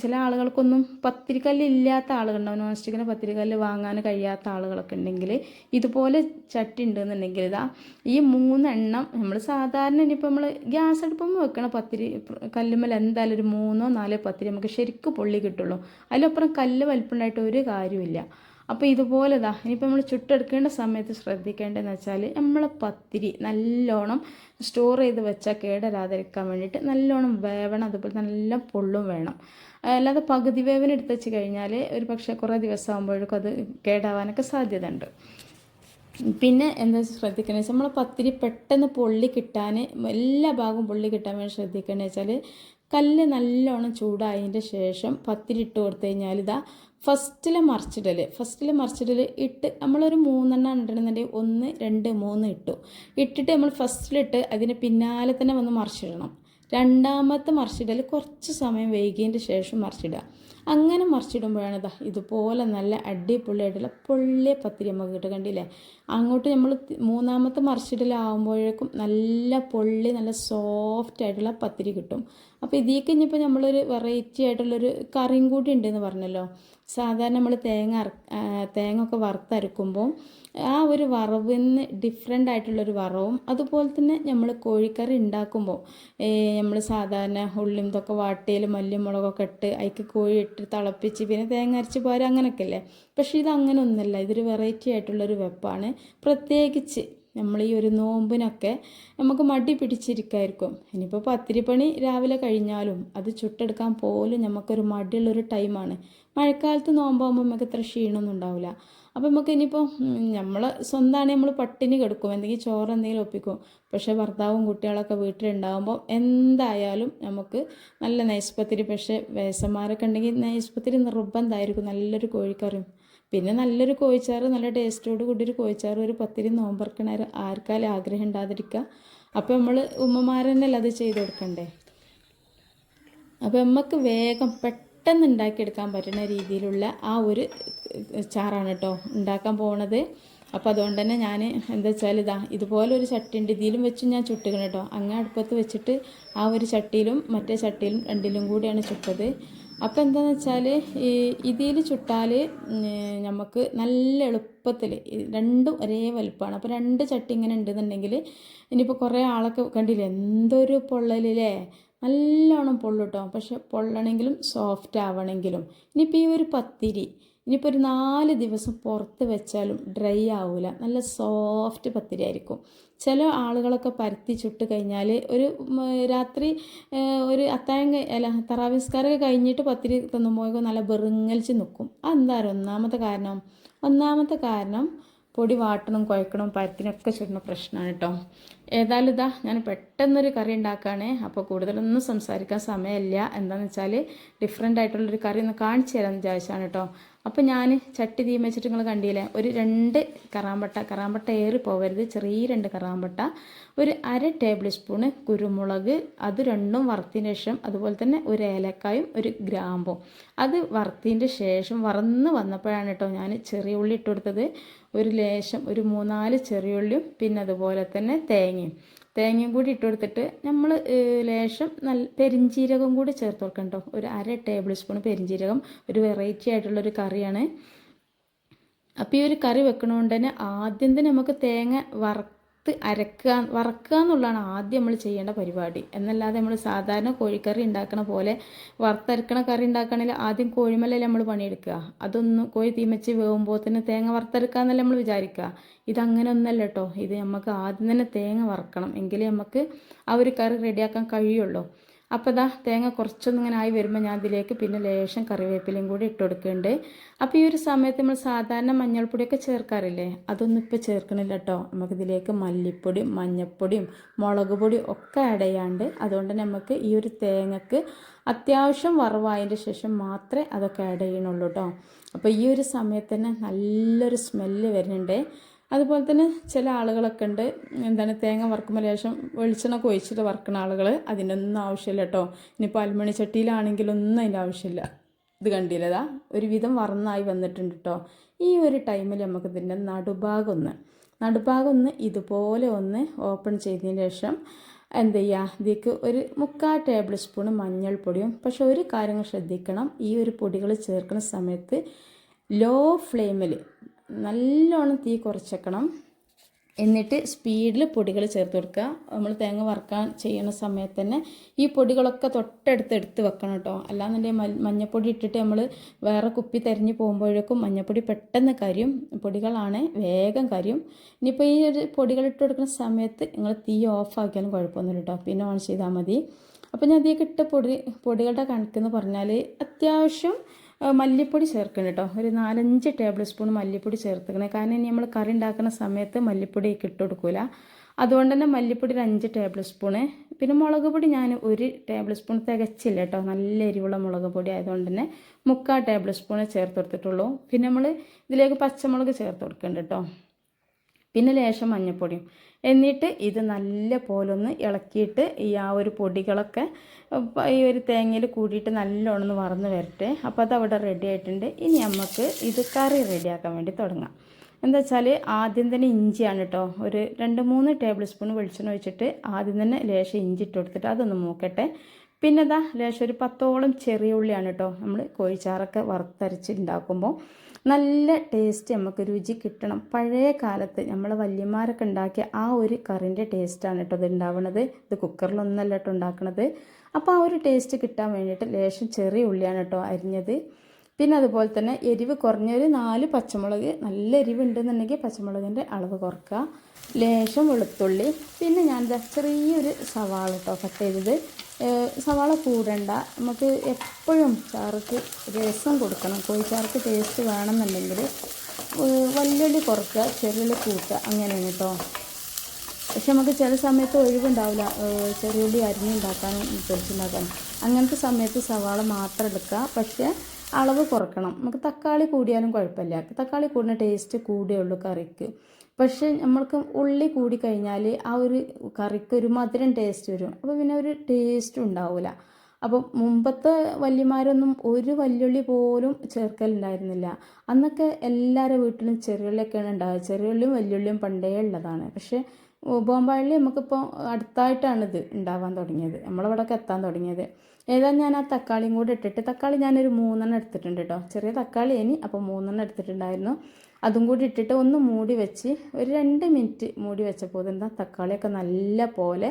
ചില ആളുകൾക്കൊന്നും പത്തിരിക്കല്ല് ഇല്ലാത്ത ആളുകളുണ്ടാവും. നോൺ സ്റ്റിക്കിന് പത്തിരിക്കല്ല് വാങ്ങാൻ കഴിയാത്ത ആളുകളൊക്കെ ഉണ്ടെങ്കിൽ ഇതുപോലെ ചട്ടി ഉണ്ടെന്നുണ്ടെങ്കിൽ ഇതാ ഈ മൂന്നെണ്ണം നമ്മൾ സാധാരണ ഇനിയിപ്പോൾ നമ്മൾ ഗ്യാസ് അടുപ്പുമ്പോൾ വെക്കണ പത്തിരി കല്ലുമ്മൽ എന്തായാലും ഒരു മൂന്നോ നാലോ പത്തിരി നമുക്ക് ശരിക്കും പൊള്ളി കിട്ടുള്ളൂ. അതിലപ്പുറം കല്ല് വലിപ്പമുണ്ടായിട്ട് ഒരു കാര്യമില്ല അപ്പോൾ ഇതുപോലെ ഇതാ ഇനിയിപ്പോൾ നമ്മൾ ചുട്ടെടുക്കേണ്ട സമയത്ത് ശ്രദ്ധിക്കേണ്ടതെന്ന് വെച്ചാൽ നമ്മൾ പത്തിരി നല്ലോണം സ്റ്റോർ ചെയ്ത് വെച്ചാൽ കേടരാതിരിക്കാൻ വേണ്ടിയിട്ട് നല്ലോണം വേവണം അതുപോലെ നല്ല പൊള്ളും വേണം. അല്ലാതെ പകുതി വേവിന് എടുത്ത് വെച്ച് കഴിഞ്ഞാൽ ഒരു പക്ഷേ കുറേ ദിവസം ആകുമ്പോഴേക്കും അത് കേടാവാനൊക്കെ സാധ്യത ഉണ്ട് പിന്നെ എന്താ ശ്രദ്ധിക്കണമെന്ന് വെച്ചാൽ നമ്മൾ പത്തിരി പെട്ടെന്ന് പൊള്ളി കിട്ടാൻ എല്ലാ ഭാഗവും പൊള്ളി കിട്ടാൻ വേണ്ടി ശ്രദ്ധിക്കണമെന്ന് വെച്ചാൽ കല്ല് നല്ലോണം ചൂടായതിന്റെ ശേഷം പത്തിരി ഇട്ട് കൊടുത്തു കഴിഞ്ഞാൽ ഇതാ ഫസ്റ്റിലെ മറിച്ചിടൽ ഫസ്റ്റിലെ മറിച്ചിടൽ ഇട്ട് നമ്മളൊരു മൂന്നെണ്ണം ഇടണമെന്നുണ്ടെങ്കിൽ ഒന്ന് രണ്ട് മൂന്ന് ഇട്ടു. ഇട്ടിട്ട് നമ്മൾ ഫസ്റ്റിലിട്ട് അതിന് പിന്നാലെ തന്നെ വന്ന് മറിച്ചിടണം. രണ്ടാമത്തെ മറിച്ചിടൽ കുറച്ച് സമയം വൈകിയതിന്റെ ശേഷം മറിച്ചിടുക. അങ്ങനെ മറിച്ചിടുമ്പോഴാണ് ഇതാ ഇതുപോലെ നല്ല അടിപൊളിയായിട്ടുള്ള പൊള്ളിയ പത്തിരി നമുക്ക് കിട്ടും കണ്ടില്ലേ? അങ്ങോട്ട് നമ്മൾ മൂന്നാമത്തെ മറിച്ചിടലാകുമ്പോഴേക്കും നല്ല പൊള്ളി നല്ല സോഫ്റ്റ് ആയിട്ടുള്ള പത്തിരി കിട്ടും. അപ്പോൾ ഇതിലേക്ക് ഇനിയിപ്പോൾ നമ്മളൊരു വെറൈറ്റി ആയിട്ടുള്ളൊരു കറിയും കൂടി ഉണ്ടെന്ന് പറഞ്ഞല്ലോ. സാധാരണ നമ്മൾ തേങ്ങ തേങ്ങ ഒക്കെ വറുത്തരക്കുമ്പോൾ ആ ഒരു വറവിന്ന് ഡിഫറെന്റ് ആയിട്ടുള്ളൊരു വറവും അതുപോലെ തന്നെ നമ്മൾ കോഴിക്കറി ഉണ്ടാക്കുമ്പോൾ നമ്മൾ സാധാരണ ഉള്ളിയും ഇതൊക്കെ വാട്ടിയിൽ മല്ലിയും മുളകൊക്കെ ഇട്ട് അതിക്ക് കോഴി ഇട്ട് തിളപ്പിച്ച് പിന്നെ തേങ്ങ അരച്ച് പോരാ അങ്ങനെയൊക്കെ അല്ലേ പക്ഷേ ഇത് അങ്ങനെ ഒന്നല്ല ഇതൊരു വെറൈറ്റി ആയിട്ടുള്ളൊരു വെപ്പാണ്. പ്രത്യേകിച്ച് നമ്മൾ ഈ ഒരു നോമ്പിനൊക്കെ നമുക്ക് മടി പിടിച്ചിരിക്കായിരിക്കും. ഇനിയിപ്പോൾ പത്തിരിപ്പണി രാവിലെ കഴിഞ്ഞാലും അത് ചുട്ടെടുക്കാൻ പോലും നമുക്കൊരു മടിയുള്ളൊരു ടൈമാണ് മഴക്കാലത്ത് നോമ്പാകുമ്പോൾ നമുക്ക് ഇത്ര ക്ഷീണമൊന്നും ഉണ്ടാവില്ല അപ്പോൾ നമുക്ക് ഇനിയിപ്പോൾ നമ്മൾ സ്വന്തമാണ് നമ്മൾ പട്ടിണി കിടക്കും. എന്തെങ്കിലും ചോറ് എന്തെങ്കിലും ഒപ്പിക്കും. പക്ഷേ ഭർത്താവും കുട്ടികളൊക്കെ വീട്ടിലുണ്ടാകുമ്പോൾ എന്തായാലും നമുക്ക് നല്ല നൈസ്പത്തിരി പക്ഷേ വേസന്മാരൊക്കെ ഉണ്ടെങ്കിൽ നൈസ്പത്തിരി നിർബന്ധമായിരിക്കും നല്ലൊരു കോഴിക്കറിയും. പിന്നെ നല്ലൊരു കോഴിച്ചാറ് നല്ല ടേസ്റ്റോട് കൂടി ഒരു കോഴിച്ചാറ് ഒരു പത്തിരി നോമ്പറക്കണ ആർക്കാലും ആഗ്രഹം ഉണ്ടാതിരിക്കുക അപ്പോൾ നമ്മൾ ഉമ്മമാരെന്നല്ല അത് ചെയ്ത് കൊടുക്കണ്ടേ? അപ്പോൾ നമുക്ക് വേഗം പെട്ടെന്ന് ഉണ്ടാക്കിയെടുക്കാൻ പറ്റുന്ന രീതിയിലുള്ള ആ ഒരു ചാറാണ് കേട്ടോ ഉണ്ടാക്കാൻ പോണത്. അപ്പോൾ അതുകൊണ്ട് തന്നെ ഞാൻ എന്താ വെച്ചാൽ ഇതാ ഇതുപോലൊരു ചട്ടി ഉണ്ട് ഇതിലും വെച്ച് ഞാൻ ചുട്ടുകണം കേട്ടോ. അങ്ങ് അടുപ്പത്ത് വെച്ചിട്ട് ആ ഒരു ചട്ടിയിലും മറ്റേ ചട്ടിയിലും രണ്ടിലും കൂടിയാണ് ചുട്ടത്. അപ്പോൾ എന്താണെന്ന് വെച്ചാൽ ഈ ഇതിൽ ചുട്ടാൽ നമുക്ക് നല്ല എളുപ്പത്തിൽ രണ്ടും ഒരേ വലുപ്പമാണ് അപ്പോൾ രണ്ട് ചട്ടി ഇങ്ങനെ ഉണ്ടെന്നുണ്ടെങ്കിൽ ഇനിയിപ്പോൾ കുറേ ആളൊക്കെ കണ്ടില്ലേ? എന്തൊരു പൊള്ളലില്ലേ നല്ലോണം പൊള്ളുട്ടോ. പക്ഷെ പൊള്ളണമെങ്കിലും സോഫ്റ്റ് ആവണമെങ്കിലും ഇനിയിപ്പോൾ ഈ ഒരു പത്തിരി ഇനിയിപ്പോൾ ഒരു നാല് ദിവസം പുറത്ത് വെച്ചാലും ഡ്രൈ ആവില്ല നല്ല സോഫ്റ്റ് പത്തിരി ആയിരിക്കും. ചില ആളുകളൊക്കെ പരത്തി ചുട്ട് കഴിഞ്ഞാൽ ഒരു രാത്രി ഒരു അത്താഴം കഴി- അല്ല തറാവിസ്കാരമൊക്കെ കഴിഞ്ഞിട്ട് പത്തിരി തിന്നുമ്പോൾ നല്ല വെറുങ്ങലിച്ച് നിൽക്കും അതെന്താ ഒന്നാമത്തെ കാരണം ഒന്നാമത്തെ കാരണം പൊടി വാട്ടണം കുഴക്കണം പരത്തിനൊക്കെ ചുടുന്ന പ്രശ്നമാണ് കേട്ടോ ഏതായാലും ഇതാ ഞാൻ പെട്ടെന്നൊരു കറി ഉണ്ടാക്കുകയാണ് അപ്പോൾ കൂടുതലൊന്നും സംസാരിക്കാൻ സമയമില്ല. എന്താണെന്ന് വെച്ചാൽ ഡിഫറെന്റ് ആയിട്ടുള്ളൊരു കറി ഒന്ന് കാണിച്ചു തരാമെന്ന് വിചാരിച്ചാണ് കേട്ടോ അപ്പോൾ ഞാൻ ചട്ടി തീ വെച്ചിട്ട് നിങ്ങൾ കണ്ടില്ലേ ഒരു രണ്ട് കറാമ്പട്ട കറാമ്പട്ട ഏറി പോകരുത് ചെറിയ രണ്ട് കറാമ്പട്ട ഒരു അര ടേബിൾ സ്പൂണ് കുരുമുളക് അത് രണ്ടും വറുത്തതിന് ശേഷം അതുപോലെ തന്നെ ഒരു ഏലക്കായും ഒരു ഗ്രാമ്പും. അത് വറുത്തതിന്റെ ശേഷം വറന്ന് വന്നപ്പോഴാണ് കേട്ടോ ഞാൻ ചെറിയ ഉള്ളി ഇട്ട് കൊടുത്തത്. ഒരു ലേശം ഒരു മൂന്നാൽ ചെറിയ ഉള്ളിയും പിന്നെ അതുപോലെ തന്നെ തേങ്ങയും. തേങ്ങയും കൂടി ഇട്ട് കൊടുത്തിട്ട് നമ്മൾ ലേശം നല്ല പെരിഞ്ചീരകം കൂടി ചേർത്ത് കൊടുക്കണം കേട്ടോ ഒരു അര ടേബിൾ സ്പൂൺ പെരിഞ്ചീരകം ഒരു വെറൈറ്റി ആയിട്ടുള്ളൊരു കറിയാണ്. അപ്പോൾ ഈ ഒരു കറി വെക്കണോണ്ട് തന്നെ ആദ്യം തന്നെ നമുക്ക് തേങ്ങ വറുത്ത് അരക്കുക വറക്കുക എന്നുള്ളതാണ് ആദ്യം നമ്മൾ ചെയ്യേണ്ട പരിപാടി. എന്നല്ലാതെ നമ്മൾ സാധാരണ കോഴിക്കറി ഉണ്ടാക്കണ പോലെ വറുത്തരക്കണ കറി ഉണ്ടാക്കണമെങ്കിൽ ആദ്യം കോഴിമലല്ലേ നമ്മൾ പണിയെടുക്കുക. അതൊന്നും കോഴി തീമച്ച് വേകുമ്പോൾ തന്നെ തേങ്ങ വറുത്തെടുക്കുക എന്നല്ല നമ്മൾ വിചാരിക്കുക. ഇതങ്ങനെ ഒന്നല്ല കേട്ടോ. ഇത് നമുക്ക് ആദ്യം തന്നെ തേങ്ങ വറക്കണം. എങ്കിലേ നമുക്ക് ആ ഒരു കറി റെഡിയാക്കാൻ കഴിയുള്ളൂ. അപ്പോൾ ഇതാ തേങ്ങ കുറച്ചൊന്നും ഇങ്ങനെ ആയി വരുമ്പോൾ ഞാൻ അതിലേക്ക് പിന്നെ ലേശം കറിവേപ്പിലയും കൂടി ഇട്ട് കൊടുക്കുന്നുണ്ട്. അപ്പോൾ ഈ ഒരു സമയത്ത് നമ്മൾ സാധാരണ മഞ്ഞൾപ്പൊടിയൊക്കെ ചേർക്കാറില്ലേ? അതൊന്നും ഇപ്പോൾ ചേർക്കണില്ല കേട്ടോ. നമുക്കിതിലേക്ക് മല്ലിപ്പൊടിയും മഞ്ഞൾപ്പൊടിയും മുളക് പൊടിയും ഒക്കെ ആഡ് ചെയ്യാണ്ട് അതുകൊണ്ട് നമുക്ക് ഈ ഒരു തേങ്ങക്ക് അത്യാവശ്യം വറവായതിന്റെ ശേഷം മാത്രമേ അതൊക്കെ ആഡ് ചെയ്യണുള്ളൂ കേട്ടോ. അപ്പോൾ ഈ ഒരു സമയത്ത് തന്നെ നല്ലൊരു സ്മെല്ല് വരുന്നുണ്ട്. അതുപോലെ തന്നെ ചില ആളുകളൊക്കെ ഉണ്ട്. എന്താണ് തേങ്ങ വറുക്കുമ്പോൾ ലേശം വെളിച്ചെണ്ണ ഒഴിച്ചിട്ട് വറുക്കുന്ന ആളുകൾ അതിനൊന്നും ആവശ്യമില്ല കേട്ടോ. ഇനിയിപ്പോൾ അലുമണി ചട്ടിയിലാണെങ്കിലൊന്നും അതിന്റെ ആവശ്യമില്ല. ഇത് കണ്ടില്ലതാ ഒരുവിധം വറന്നായി വന്നിട്ടുണ്ട് കേട്ടോ. ഈ ഒരു ടൈമിൽ നമുക്ക് ഇതിന്റെ നടുഭാഗം ഒന്ന് നടുഭാഗം ഒന്ന് ഇതുപോലെ ഒന്ന് ഓപ്പൺ ചെയ്തതിന് ശേഷം എന്ത് ചെയ്യുക ഇതിലേക്ക് ഒരു മുക്കാൽ ടേബിൾ സ്പൂൺ മഞ്ഞൾപ്പൊടിയും പക്ഷെ ഒരു കാര്യങ്ങൾ ശ്രദ്ധിക്കണം. ഈ ഒരു പൊടികൾ ചേർക്കുന്ന സമയത്ത് ലോ ഫ്ലെയിമിൽ നല്ലോണം തീ കുറച്ചേക്കണം. എന്നിട്ട് സ്പീഡിൽ പൊടികൾ ചേർത്ത് കൊടുക്കുക. നമ്മൾ തേങ്ങ വറുക്കാൻ ചെയ്യുന്ന സമയത്ത് തന്നെ ഈ പൊടികളൊക്കെ തൊട്ടടുത്ത് എടുത്ത് വെക്കണം കേട്ടോ. അല്ലാന്നുണ്ടെങ്കിൽ മഞ്ഞപ്പൊടി ഇട്ടിട്ട് നമ്മൾ വേറെ കുപ്പി തിരഞ്ഞ് പോകുമ്പോഴേക്കും മഞ്ഞപ്പൊടി പെട്ടെന്ന് കരിയും. പൊടികളാണ് വേഗം കരിയും. ഇനിയിപ്പോൾ ഈ ഒരു പൊടികൾ ഇട്ട് കൊടുക്കുന്ന സമയത്ത് നിങ്ങൾ തീ ഓഫാക്കിയാലും കുഴപ്പമൊന്നുമില്ല കേട്ടോ. പിന്നെ ഓൺ ചെയ്താൽ മതി. അപ്പോൾ ഞാൻ അതിലേക്ക് ഇട്ട പൊടി പൊടികളുടെ കണക്കെന്ന് പറഞ്ഞാൽ അത്യാവശ്യം മല്ലിപ്പൊടി ചേർക്കണം കേട്ടോ. ഒരു നാലഞ്ച് ടേബിൾ സ്പൂൺ മല്ലിപ്പൊടി ചേർത്തിക്കണേ കാരണം ഇനി നമ്മൾ കറി ഉണ്ടാക്കുന്ന സമയത്ത് മല്ലിപ്പൊടി ഇട്ട് കൊടുക്കില്ല അതുകൊണ്ട് തന്നെ മല്ലിപ്പൊടി ഒരു അഞ്ച് ടേബിൾ സ്പൂണ്. പിന്നെ മുളക് പൊടി ഞാൻ ഒരു ടേബിൾ സ്പൂൺ തികച്ചില്ല കേട്ടോ. നല്ല എരിവുള്ള മുളക് പൊടി ആയതുകൊണ്ട് തന്നെ മുക്കാൽ ടേബിൾ സ്പൂണ് ചേർത്ത് കൊടുത്തിട്ടുള്ളൂ. പിന്നെ നമ്മൾ ഇതിലേക്ക് പച്ചമുളക് ചേർത്ത് കൊടുക്കേണ്ട കേട്ടോ. പിന്നെ ലേശം മഞ്ഞൾപ്പൊടിയും. എന്നിട്ട് ഇത് നല്ല പോലെ ഒന്ന് ഇളക്കിയിട്ട് ഈ ആ ഒരു പൊടികളൊക്കെ ഈ ഒരു തേങ്ങയിൽ കൂടിയിട്ട് നല്ലോണം ഒന്ന് വറന്ന് വരട്ടെ. അപ്പോൾ അത് അവിടെ റെഡി ആയിട്ടുണ്ട്. ഇനി നമുക്ക് ഇത് കറി റെഡിയാക്കാൻ വേണ്ടി തുടങ്ങാം. എന്താ വെച്ചാൽ ആദ്യം തന്നെ ഇഞ്ചിയാണ് കേട്ടോ ഒരു രണ്ട് മൂന്ന് ടേബിൾ സ്പൂൺ വെളിച്ചെണ്ണ ഒഴിച്ചിട്ട് ആദ്യം തന്നെ ലേശം ഇഞ്ചി ഇട്ട് കൊടുത്തിട്ട് അതൊന്ന് മൂക്കട്ടെ. പിന്നെ ഇതാ ലേശം ഒരു പത്തോളം ചെറിയ ഉള്ളിയാണ് കേട്ടോ നമ്മൾ കോഴിച്ചാറൊക്കെ വറുത്തരച്ച് ഉണ്ടാക്കുമ്പോൾ നല്ല ടേസ്റ്റ് നമുക്ക് രുചി കിട്ടണം. പഴയ കാലത്ത് നമ്മൾ വല്യമാരൊക്കെ ഉണ്ടാക്കിയ ആ ഒരു കറിന്റെ ടേസ്റ്റാണ് കേട്ടോ ഇത് ഉണ്ടാവുന്നത് ഇത് കുക്കറിലൊന്നല്ല കേട്ടോ ഉണ്ടാക്കണത്. അപ്പോൾ ആ ഒരു ടേസ്റ്റ് കിട്ടാൻ വേണ്ടിയിട്ട് ലേശം ചെറിയ ഉള്ളിയാണ് കേട്ടോ അരിഞ്ഞത്. പിന്നെ അതുപോലെ തന്നെ എരിവ് കുറഞ്ഞൊരു നാല് പച്ചമുളക് നല്ല എരിവ് ഉണ്ടെന്നുണ്ടെങ്കിൽ പച്ചമുളകിന്റെ അളവ് കുറക്കുക. ലേശം വെളുത്തുള്ളി. പിന്നെ ദാ ചെറിയൊരു സവാള കേട്ടോ കട്ട് ചെയ്തത്. സവാള കൂടണ്ട. നമുക്ക് എപ്പോഴും ചാർക്ക് രസം കൊടുക്കണം. കോഴിച്ചാർക്ക് ടേസ്റ്റ് വേണമെന്നുണ്ടെങ്കിൽ വല്ലുള്ളി കുറക്കുക ചെറുള്ളി കൂട്ടുക. അങ്ങനെയാണ് കേട്ടോ പക്ഷെ നമുക്ക് ചില സമയത്ത് ഒഴിവുണ്ടാവില്ല. ചെറിയുള്ളി അരിഞ്ഞുണ്ടാക്കാനും പൊരിച്ചുണ്ടാക്കാനും അങ്ങനത്തെ സമയത്ത് സവാള മാത്രം എടുക്കുക. പക്ഷേ അളവ് കുറക്കണം. നമുക്ക് തക്കാളി കൂടിയാലും കുഴപ്പമില്ല. തക്കാളി കൂടുന്ന ടേസ്റ്റ് കൂടിയേ ഉള്ളൂ കറിക്ക്. പക്ഷേ നമ്മൾക്ക് ഉള്ളി കൂടി കഴിഞ്ഞാൽ ആ ഒരു കറിക്ക് ഒരു മധുരം ടേസ്റ്റ് വരും. അപ്പോൾ പിന്നെ ഒരു ടേസ്റ്റ് ഉണ്ടാവില്ല അപ്പം മുമ്പത്തെ വല്യമാരൊന്നും ഒരു വല്യുള്ളി പോലും ചേർക്കലുണ്ടായിരുന്നില്ല. അന്നൊക്കെ എല്ലാവരുടെ വീട്ടിലും ചെറിയുള്ളിയൊക്കെയാണ് ഉണ്ടാവുക. ചെറിയുള്ളിയും വല്യുള്ളിയും പണ്ടേ ഉള്ളതാണ്. പക്ഷേ ബോംബാള്ളി നമുക്കിപ്പോൾ അടുത്തായിട്ടാണിത് ഉണ്ടാവാൻ തുടങ്ങിയത്. നമ്മളവിടെയൊക്കെ എത്താൻ തുടങ്ങിയത്. ഏതായാലും ഞാൻ ആ തക്കാളിയും കൂടെ ഇട്ടിട്ട് തക്കാളി ഞാനൊരു മൂന്നെണ്ണം എടുത്തിട്ടുണ്ട് കേട്ടോ ചെറിയ തക്കാളി ഇനി അപ്പോൾ മൂന്നെണ്ണം എടുത്തിട്ടുണ്ടായിരുന്നു. അതും കൂടി ഇട്ടിട്ട് ഒന്ന് മൂടി വെച്ച് ഒരു രണ്ട് മിനിറ്റ് മൂടി വെച്ചപ്പോൾ എന്താ തക്കാളിയൊക്കെ നല്ല പോലെ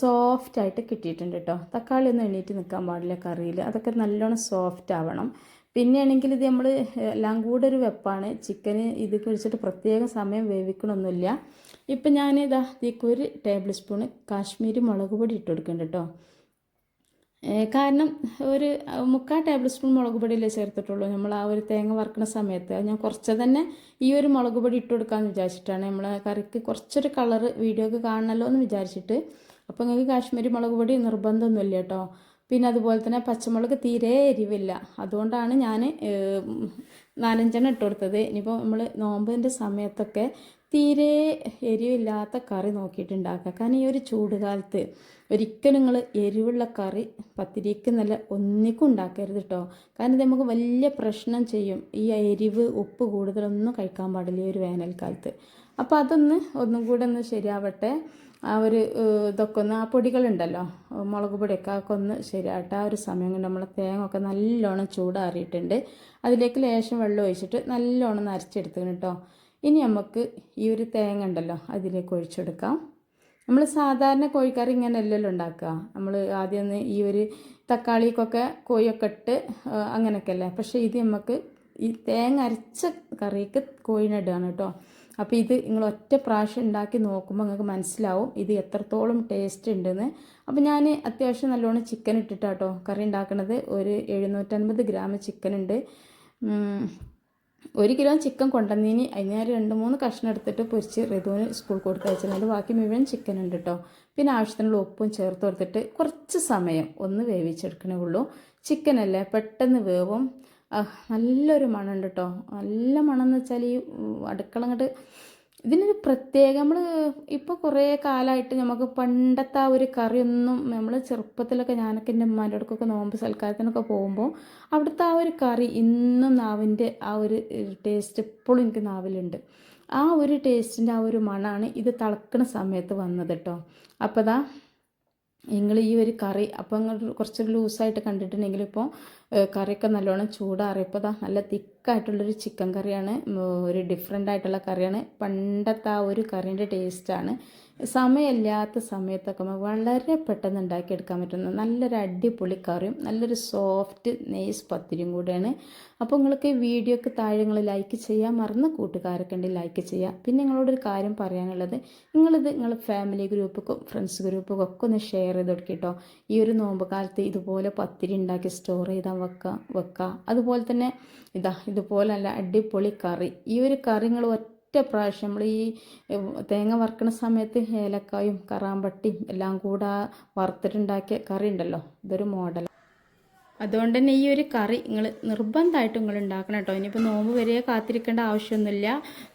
സോഫ്റ്റായിട്ട് കിട്ടിയിട്ടുണ്ട് കേട്ടോ തക്കാളി ഒന്നും എണീറ്റ് നിൽക്കാൻ പാടില്ല കറിയിൽ. അതൊക്കെ നല്ലോണം സോഫ്റ്റ് ആവണം. പിന്നെയാണെങ്കിൽ ഇത് നമ്മൾ എല്ലാം കൂടെ ഒരു വെപ്പാണ്. ചിക്കന് ഇത് കുഴിച്ചിട്ട് പ്രത്യേകം സമയം വേവിക്കണമൊന്നുമില്ല ഇപ്പം ഞാൻ ഇതാ ഇതിലേക്ക് ഒരു ടേബിൾ സ്പൂണ് കാശ്മീരി മുളക് പൊടി ഇട്ട് കൊടുക്കുന്നുണ്ട് കേട്ടോ കാരണം ഒരു മുക്കാൽ ടേബിൾ സ്പൂൺ മുളക് പൊടിയല്ലേ ചേർത്തിട്ടുള്ളൂ. നമ്മൾ ആ ഒരു തേങ്ങ വറുക്കുന്ന സമയത്ത് ഞാൻ കുറച്ച് തന്നെ ഈ ഒരു മുളക് പൊടി ഇട്ട് കൊടുക്കാമെന്ന് വിചാരിച്ചിട്ടാണ്. നമ്മൾ കറിക്ക് കുറച്ചൊരു കളറ് വീഡിയോക്ക് കാണണമല്ലോ എന്ന് വിചാരിച്ചിട്ട്. അപ്പോൾ നിങ്ങൾക്ക് കാശ്മീരി മുളക് പൊടി നിർബന്ധമൊന്നുമില്ല കേട്ടോ. പിന്നെ അതുപോലെ തന്നെ പച്ചമുളക് തീരെ എരിവില്ല. അതുകൊണ്ടാണ് ഞാൻ നാലഞ്ചെണ്ണം ഇട്ട് കൊടുത്തത്. ഇനിയിപ്പോൾ നമ്മൾ നോമ്പിന്റെ സമയത്തൊക്കെ തീരെ എരിവില്ലാത്ത കറി നോക്കിയിട്ട് ഉണ്ടാക്കുക കാരണം ഈ ഒരു ചൂട് കാലത്ത് ഒരിക്കലും നിങ്ങൾ എരിവുള്ള കറി പത്തിരിക്ക് നല്ല ഒന്നിക്കും ഉണ്ടാക്കരുത് കേട്ടോ കാരണം ഇത് നമുക്ക് വലിയ പ്രശ്നം ചെയ്യും. ഈ എരിവ് ഉപ്പ് കൂടുതലൊന്നും കഴിക്കാൻ പാടില്ല ഈ ഒരു വേനൽക്കാലത്ത്. അപ്പോൾ അതൊന്ന് ഒന്നും കൂടെ ഒന്ന് ശരിയാവട്ടെ. ആ ഒരു ഇതൊക്കെ ഒന്ന് ആ പൊടികളുണ്ടല്ലോ. മുളക് പൊടിയൊക്കെ അതൊക്കെ ഒന്ന് ശരിയാവട്ടെ. ആ ഒരു സമയം കൊണ്ട് നമ്മൾ തേങ്ങ ഒക്കെ നല്ലോണം ചൂടാറിയിട്ടുണ്ട്. അതിലേക്ക് ലേശം വെള്ളം ഒഴിച്ചിട്ട് നല്ലോണം നരച്ചെടുക്കണം കേട്ടോ ഇനി നമുക്ക് ഈ ഒരു തേങ്ങ ഉണ്ടല്ലോ അതിലേക്ക് ഒഴിച്ചെടുക്കാം. നമ്മൾ സാധാരണ കോഴിക്കറി ഇങ്ങനെ അല്ലല്ലോ ഉണ്ടാക്കുക. നമ്മൾ ആദ്യം ഒന്ന് ഈ ഒരു തക്കാളിക്കൊക്കെ കോഴിയൊക്കെ ഇട്ട് അങ്ങനെയൊക്കെ അല്ലേ പക്ഷേ ഇത് നമുക്ക് ഈ തേങ്ങ അരച്ച കറിക്ക് കോഴിനിടുകയാണ് കേട്ടോ. അപ്പോൾ ഇത് നിങ്ങൾ ഒറ്റ പ്രാവശ്യം ഉണ്ടാക്കി നോക്കുമ്പോൾ നിങ്ങൾക്ക് മനസ്സിലാവും ഇത് എത്രത്തോളം ടേസ്റ്റ് ഉണ്ടെന്ന്. അപ്പോൾ ഞാൻ അത്യാവശ്യം നല്ലോണം ചിക്കൻ ഇട്ടിട്ടാട്ടോ കറി ഉണ്ടാക്കുന്നത്. ഒരു എഴുന്നൂറ്റൻപത് ഗ്രാം ചിക്കൻ ഉണ്ട്. ഒരു കിലോ ചിക്കൻ കൊണ്ടുവന്നതിന് അതിന് ഞാൻ രണ്ട് മൂന്ന് കഷ്ണം എടുത്തിട്ട് പൊരിച്ച് ഋതുവിന് സ്കൂൾ കൊടുത്ത് അയച്ചിട്ടുണ്ട് ബാക്കി മുഴുവൻ ചിക്കൻ ഉണ്ട് കേട്ടോ പിന്നെ ആവശ്യത്തിനുള്ള ഉപ്പും ചേർത്ത് കൊടുത്തിട്ട് കുറച്ച് സമയം ഒന്ന് വേവിച്ചെടുക്കണേ ഉള്ളൂ. ചിക്കനല്ലേ പെട്ടെന്ന് വേവും. നല്ലൊരു മണമുണ്ട് കേട്ടോ നല്ല മണം എന്ന് വെച്ചാൽ ഈ ഉം, അടുക്കള അങ്ങോട്ട് ഇതിനൊരു പ്രത്യേക നമ്മൾ ഇപ്പോൾ കുറേ കാലമായിട്ട് നമുക്ക് പണ്ടത്തെ ആ ഒരു കറിയൊന്നും നമ്മൾ ചെറുപ്പത്തിലൊക്കെ ഞാനൊക്കെ എന്റെ ഉമ്മാന്റെ അടുക്കൊക്കെ നോമ്പ് സൽക്കാരത്തിനൊക്കെ പോകുമ്പോൾ അവിടുത്തെ ആ ഒരു കറി ഇന്നും നാവിന്റെ ആ ഒരു ടേസ്റ്റ് ഇപ്പോഴും എനിക്ക് നാവിലുണ്ട്. ആ ഒരു ടേസ്റ്റിന്റെ ആ ഒരു മണമാണ് ഇത് തിളക്കണ സമയത്ത് വന്നത് കേട്ടോ അപ്പോൾ ദാ നിങ്ങൾ ഈ ഒരു കറി അപ്പം കുറച്ച് ലൂസായിട്ട് കണ്ടിട്ടുണ്ടെങ്കിൽ ഇപ്പോൾ കറിയൊക്കെ നല്ലോണം ചൂടാറിയപ്പോൾ അതാ നല്ല തിക്കായിട്ടുള്ളൊരു ചിക്കൻ കറിയാണ്. ഒരു ഡിഫറെന്റ് ആയിട്ടുള്ള കറിയാണ്. പണ്ടത്തെ ആ ഒരു കറീന്റെ ടേസ്റ്റാണ് സമയമില്ലാത്ത സമയത്തൊക്കെ നമുക്ക് വളരെ പെട്ടെന്ന് ഉണ്ടാക്കിയെടുക്കാൻ പറ്റുന്ന നല്ലൊരു അടിപൊളി കറിയും നല്ലൊരു സോഫ്റ്റ് നെയ്സ് പത്തിരിയും കൂടെയാണ്. അപ്പോൾ നിങ്ങൾക്ക് ഈ വീഡിയോക്ക് താഴെ നിങ്ങൾ ലൈക്ക് ചെയ്യാൻ മറന്ന കൂട്ടുകാരൊക്കെ ഉണ്ടെങ്കിൽ ലൈക്ക് ചെയ്യുക പിന്നെ നിങ്ങളോടൊരു കാര്യം പറയാനുള്ളത് നിങ്ങളിത് നിങ്ങൾ ഫാമിലി ഗ്രൂപ്പുക്കും ഫ്രണ്ട്സ് ഗ്രൂപ്പൊക്കെ ഒക്കെ ഒന്ന് ഷെയർ ചെയ്ത് കൊടുക്കിട്ടോ ഈ ഒരു നോമ്പ് കാലത്ത് ഇതുപോലെ പത്തിരി ഉണ്ടാക്കി സ്റ്റോർ ചെയ്താൽ വെക്കുക വെക്കുക അതുപോലെ തന്നെ ഇതാ ഇതുപോലെ നല്ല അടിപൊളി കറി. ഈ ഒരു കറി നിങ്ങൾ ഒറ്റ പ്രാവശ്യം നമ്മൾ ഈ തേങ്ങ വറുക്കണ സമയത്ത് ഏലക്കായും കറാമ്പട്ടിയും എല്ലാം കൂടെ വറുത്തിട്ടുണ്ടാക്കിയ കറി ഉണ്ടല്ലോ. ഇതൊരു മോഡൽ അതുകൊണ്ട് തന്നെ ഈ ഒരു കറി നിങ്ങൾ നിർബന്ധമായിട്ട് നിങ്ങൾ ഉണ്ടാക്കണം കേട്ടോ. ഇനിയിപ്പോൾ നോമ്പ് വരെ കാത്തിരിക്കേണ്ട ആവശ്യമൊന്നുമില്ല.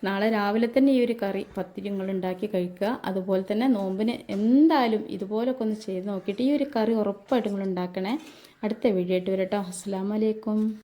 നാളെ രാവിലെ തന്നെ ഈ ഒരു കറി പത്തിരി നിങ്ങൾ ഉണ്ടാക്കി കഴിക്കുക. അതുപോലെ തന്നെ നോമ്പിന് എന്തായാലും ഇതുപോലൊക്കെ ഒന്ന് ചെയ്ത് നോക്കിയിട്ട് ഈ ഒരു കറി ഉറപ്പായിട്ട് നിങ്ങൾ ഉണ്ടാക്കണേ. അടുത്ത വീഡിയോ ആയിട്ട് വരട്ടോ. അസ്സാം വലൈക്കും